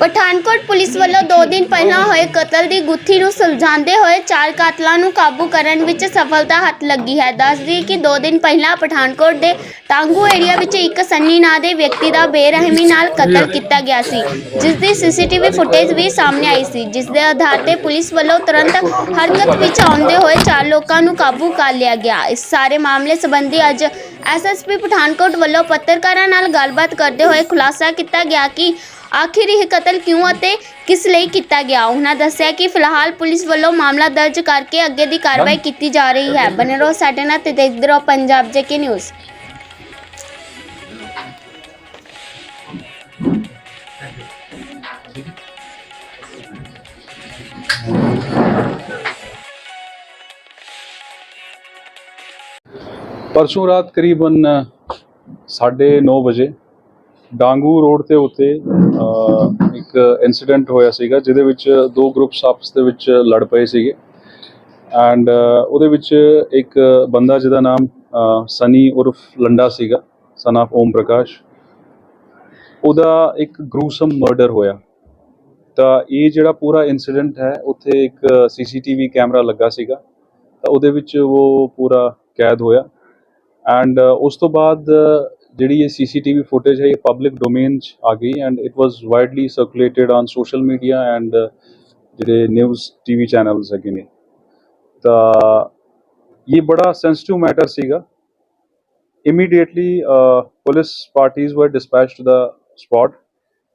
Pathankot police ਵੱਲੋਂ 2 ਦਿਨ ਪਹਿਲਾਂ ਹੋਏ ਕਤਲ ਦੀ ਗੁੱਥੀ ਨੂੰ ਸੁਲਝਾਉਂਦੇ ਹੋਏ ਚਾਰ ਕਾਤਲਾਂ ਨੂੰ ਕਾਬੂ ਕਰਨ ਵਿੱਚ ਸਫਲਤਾ ਹੱਥ ਲੱਗੀ ਹੈ। ਦੱਸਦੀ ਕਿ 2 ਦਿਨ ਪਹਿਲਾਂ ਪਠਾਨਕੋਟ ਦੇ ਟਾਂਗੂ ਏਰੀਆ ਵਿੱਚ ਇੱਕ ਸੰਨੀ ਨਾਂ ਦੇ ਵਿਅਕਤੀ ਦਾ ਬੇਰਹਿਮੀ ਨਾਲ ਕਤਲ ਕੀਤਾ ਗਿਆ ਸੀ, ਜਿਸ ਦੀ ਸੀਸੀਟੀਵੀ ਫੁਟੇਜ ਵੀ ਸਾਹਮਣੇ ਆਈ ਸੀ। ਜਿਸ ਦੇ ਆਧਾਰ ਤੇ ਪੁਲਿਸ ਵੱਲੋਂ ਤੁਰੰਤ ਹਰਕਤ ਵਿੱਚ ਆਉਂਦੇ ਹੋਏ ਚਾਰ ਲੋਕਾਂ ਨੂੰ ਕਾਬੂ ਕਰ ਲਿਆ ਗਿਆ। ਇਸ ਸਾਰੇ ਮਾਮਲੇ ਸੰਬੰਧੀ ਅੱਜ ਐਸਐਸਪੀ ਪਠਾਨਕੋਟ ਵੱਲੋਂ ਪੱਤਰਕਾਰਾਂ ਨਾਲ ਗੱਲਬਾਤ ਕਰਦੇ ਹੋਏ ਖੁਲਾਸਾ ਕੀਤਾ ਗਿਆ ਕਿ ਆਖਿਰ ਇਹ ਕਤਲ ਕਿਉਂ ਅਤੇ ਕਿਸ ਲਈ ਕੀਤਾ ਗਿਆ ਉਹਨਾਂ ਦੱਸਿਆ ਕਿ ਫਿਲਹਾਲ ਪੁਲਿਸ ਵੱਲੋਂ ਮਾਮਲਾ ਦਰਜ ਕਰਕੇ ਅੱਗੇ ਦੀ ਕਾਰਵਾਈ ਕੀਤੀ ਜਾ ਰਹੀ ਹੈ ਬਨੇ ਰਹੋ ਸਾਡੇ ਨਾਲ ਤੇ ਦੇਖਦੇ ਰਹੋ ਪੰਜਾਬ ਜੇਕੇ ਨਿਊਜ਼ ਪਰਸੋਂ ਰਾਤ ਕਰੀਬਨ 9:30 ਵਜੇ ਡਾਂਗੂ ਰੋਡ ਤੇ ਉੱਤੇ ਅਹ, ਇੱਕ ਇਨਸੀਡੈਂਟ ਹੋਇਆ ਸੀਗਾ, ਜਿਹਦੇ ਵਿੱਚ ਦੋ ਗਰੁੱਪਸ ਆਪਸ ਦੇ ਵਿੱਚ ਲੜ ਪਏ ਸੀਗੇ। ਐਂਡ ਉਹਦੇ ਵਿੱਚ ਇੱਕ ਬੰਦਾ ਜਿਹਦਾ ਨਾਮ ਸਨੀ ਉਰਫ ਲੰਡਾ ਸੀਗਾ ਸਨ ਆਫ ਓਮ ਪ੍ਰਕਾਸ਼। ਉਹਦਾ ਇੱਕ ਗਰੂਸਮ ਮਰਡਰ ਹੋਇਆ। ਤਾਂ ਇਹ ਜਿਹੜਾ ਪੂਰਾ ਇਨਸੀਡੈਂਟ ਹੈ, ਉੱਥੇ ਇੱਕ ਸੀਸੀਟੀਵੀ ਕੈਮਰਾ ਲੱਗਾ ਸੀਗਾ। ਤਾਂ ਉਹਦੇ ਵਿੱਚ ਉਹ ਪੂਰਾ ਕੈਦ ਹੋਇਆ। ਐਂਡ ਉਸ ਤੋਂ ਬਾਅਦ ਜਿਹੜੀ ਇਹ ਸੀਸੀਟੀਵੀ ਫੁਟੇਜ ਹੈ ਇਹ ਪਬਲਿਕ ਡੋਮੇਨ 'ਚ ਆ ਗਈ and it was widely circulated on social media and ਜਿਹੜੇ ਨਿਊਜ਼ ਟੀਵੀ ਚੈਨਲਸ ਹੈਗੇ ਨੇ। ਤਾਂ ਇਹ ਬੜਾ ਸੈਂਸਿਟਿਵ ਮੈਟਰ ਸੀਗਾ। Immediately police uh, police were were to the the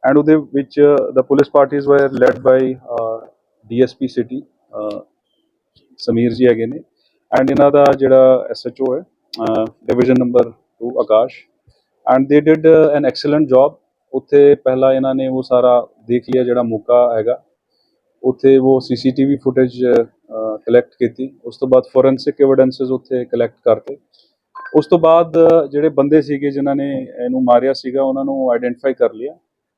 and ਉਹਦੇ ਵਿੱਚ the police parties were led by uh, DSP city uh, Samir ji ਹੈਗੇ ਨੇ। ਐਂਡ ਇਹਨਾਂ ਦਾ ਜਿਹੜਾ ਐਸਐਚਓ ਹੈ division number 2 Akash and they did an excellent job ਉੱਥੇ ਪਹਿਲਾਂ ਇਹਨਾਂ ਨੇ ਉਹ ਸਾਰਾ ਦੇਖ ਲਿਆ ਜਿਹੜਾ ਮੌਕਾ ਹੈਗਾ। ਉੱਥੇ ਉਹ ਸੀਸੀਟੀਵੀ ਫੁਟੇਜ ਕਲੈਕਟ ਕੀਤੀ। ਉਸ ਤੋਂ ਬਾਅਦ ਫੋਰੈਂਸਿਕ ਐਵੀਡੈਂਸਸ ਉੱਥੇ ਕਲੈਕਟ ਕਰਤੇ। ਉਸ ਤੋਂ ਬਾਅਦ ਜਿਹੜੇ ਬੰਦੇ ਸੀਗੇ ਜਿਨ੍ਹਾਂ ਨੇ ਇਹਨੂੰ ਮਾਰਿਆ ਸੀਗਾ, ਉਹਨਾਂ ਨੂੰ ਆਈਡੈਂਟੀਫਾਈ ਕਰ ਲਿਆ।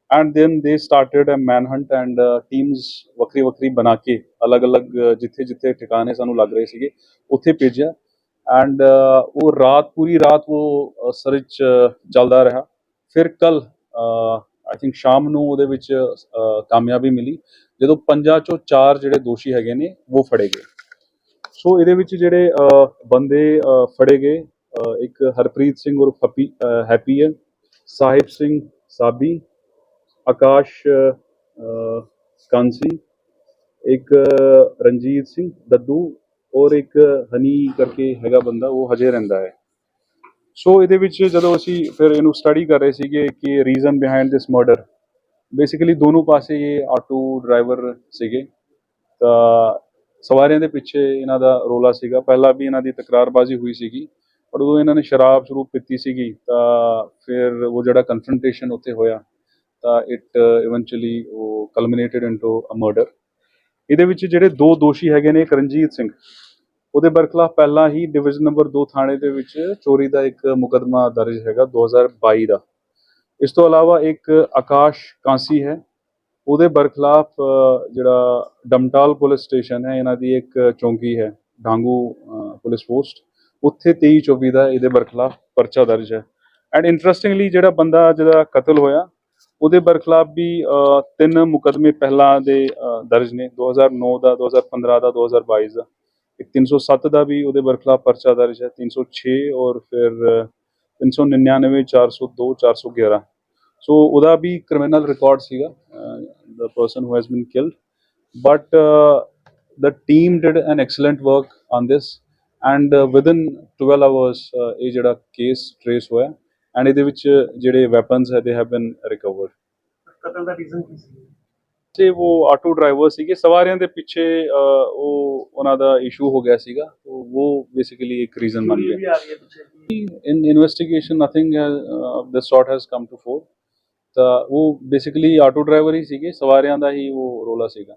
And then they started a manhunt and teams ਵੱਖਰੀ ਵੱਖਰੀ ਬਣਾ ਕੇ, ਅਲੱਗ-ਅਲੱਗ ਜਿੱਥੇ ਜਿੱਥੇ ਠਿਕਾਣੇ ਸਾਨੂੰ ਲੱਗ ਰਹੇ ਸੀਗੇ, ਉੱਥੇ ਭੇਜਿਆ। ਐਂਡ uh, ਉਹ ਰਾਤ, ਪੂਰੀ ਰਾਤ ਉਹ ਸਰਚ ਚੱਲਦਾ ਰਿਹਾ। ਫਿਰ ਕੱਲ ਆਈ ਥਿੰਕ ਸ਼ਾਮ ਨੂੰ ਉਹਦੇ ਵਿੱਚ ਕਾਮਯਾਬੀ ਮਿਲੀ। ਜਦੋਂ ਪੰਜਾਂ ਚੋਂ ਚਾਰ ਜਿਹੜੇ ਦੋਸ਼ੀ ਹੈਗੇ ਨੇ, ਉਹ ਫੜੇ ਗਏ। ਸੋ ਇਹਦੇ ਵਿੱਚ ਜਿਹੜੇ ਬੰਦੇ ਫੜੇ ਗਏ ਇੱਕ ਹਰਪ੍ਰੀਤ ਸਿੰਘ ਉਰਫ ਹੈਪੀ ਹੈਪੀ ਹੈ, ਸਾਹਿਬ ਸਿੰਘ ਸਾਬੀ, ਆਕਾਸ਼ ਕਾਂਸੀ, ਇੱਕ ਰਣਜੀਤ ਸਿੰਘ ਦੱਦੂ ਔਰ ਇੱਕ ਹਨੀ ਕਰਕੇ ਹੈਗਾ ਬੰਦਾ, ਉਹ ਹਜੇ ਰਹਿੰਦਾ ਹੈ। ਸੋ ਇਹਦੇ ਵਿੱਚ ਜਦੋਂ ਅਸੀਂ ਫਿਰ ਇਹਨੂੰ ਸਟੱਡੀ ਕਰ ਰਹੇ ਸੀਗੇ ਕਿ reason behind this murder basically ਦੋਨੋਂ ਪਾਸੇ ਇਹ ਆਟੋ ਡਰਾਈਵਰ ਸੀਗੇ। ਤਾਂ ਸਵਾਰੀਆਂ ਦੇ ਪਿੱਛੇ ਇਹਨਾਂ ਦਾ ਰੋਲਾ ਸੀਗਾ। ਪਹਿਲਾਂ ਵੀ ਇਹਨਾਂ ਦੀ ਤਕਰਾਰਬਾਜ਼ੀ ਹੋਈ ਸੀਗੀ, ਪਰ ਉਦੋਂ ਇਹਨਾਂ ਨੇ ਸ਼ਰਾਬ ਸ਼ਰੂਬ ਪੀਤੀ ਸੀਗੀ, ਤਾਂ ਫਿਰ ਉਹ ਜਿਹੜਾ ਕਨਫਰੰਟੇਸ਼ਨ ਉੱਥੇ ਹੋਇਆ, ਤਾਂ ਇਟ ਇਵੈਂਚੁਅਲੀ ਉਹ ਕਲਮੀਨੇਟਡ ਇਨਟੂ ਅ ਮਰਡਰ ਇਹਦੇ ਵਿੱਚ ਜਿਹੜੇ ਦੋ ਦੋਸ਼ੀ ਹੈਗੇ ਨੇ, ਕਰਨਜੀਤ ਸਿੰਘ। ਉਹਦੇ ਬਰਖਲਾਫ ਪਹਿਲਾਂ ਹੀ ਡਿਵੀਜ਼ਨ ਨੰਬਰ 2 ਥਾਣੇ ਦੇ ਵਿੱਚ ਚੋਰੀ ਦਾ ਇੱਕ ਮੁਕਦਮਾ ਦਰਜ ਹੈਗਾ 2022 ਦਾ। ਇਸ ਤੋਂ ਇਲਾਵਾ ਇੱਕ ਆਕਾਸ਼ ਕਾਂਸੀ ਹੈ। ਉਹਦੇ ਬਰਖਲਾਫ ਜਿਹੜਾ ਡਮਟਾਲ ਪੁਲਿਸ ਸਟੇਸ਼ਨ ਹੈ, ਇਹਨਾਂ ਦੀ ਇੱਕ ਚੌਂਕੀ ਹੈ, ਡਾਂਗੂ ਪੁਲਿਸ ਪੋਸਟ। ਉੱਥੇ 23 24 ਦਾ ਇਹਦੇ ਬਰਖਲਾਫ ਪਰਚਾ ਦਰਜ ਹੈ। ਐਂਡ ਇੰਟਰਸਟਿੰਗਲੀ ਜਿਹੜਾ ਬੰਦਾ ਜਿਹਦਾ ਕਤਲ ਹੋਇਆ, ਉਹਦੇ ਬਰਖਲਾਫ ਵੀ ਤਿੰਨ ਮੁਕਦਮੇ ਪਹਿਲਾਂ ਦੇ ਦਰਜ ਨੇ 2009 ਦਾ 2015 ਦਾ 2022 ਦਾ। ਇੱਕ 307 ਦਾ ਵੀ ਉਹਦੇ ਬਰਖਲਾਫ ਪਰਚਾ ਦਰਜ ਹੈ 306 ਔਰ ਫਿਰ 399 402 411 ਸੋ ਉਹਦਾ ਵੀ ਕ੍ਰਿਮੀਨਲ ਰਿਕਾਰਡ ਸੀਗਾ the person who has been killed. But uh, the team did an excellent work on this and uh, within 12 hours uh, ਇਹ ਜਿਹੜਾ ਕੇਸ ਟ੍ਰੇਸ ਹੋਇਆ ਐਂਡ ਇਹਦੇ ਵਿੱਚ ਜਿਹੜੇ ਵੈਪਨਸ ਹੈ ਦੇ ਹੈਵ ਬੀਨ ਰਿਕਵਰਡ ਕਤਲ ਦਾ reason ਕੀ ਸੀ? ਤੇ ਉਹ ਆਟੋ ਡਰਾਈਵਰ ਸੀਗੇ ਸਵਾਰੀਆਂ ਦੇ ਪਿੱਛੇ ਉਹ ਉਹਨਾਂ ਦਾ ਇਸ਼ੂ ਹੋ ਗਿਆ ਸੀਗਾ। ਉਹ ਬੇਸਿਕਲੀ ਇੱਕ ਰੀਜ਼ਨ ਬਣ ਗਿਆ। ਵੀ ਆ ਰਹੀ ਹੈ ਪਿੱਛੇ। ਕੀ in investigation nothing has, uh, of this sort has come to fore ਤਾਂ ਉਹ ਬੇਸਿਕਲੀ ਆਟੋ ਡਰਾਈਵਰ ਹੀ ਸੀਗੇ ਸਵਾਰੀਆਂ ਦਾ ਹੀ ਉਹ ਰੋਲਾ ਸੀਗਾ।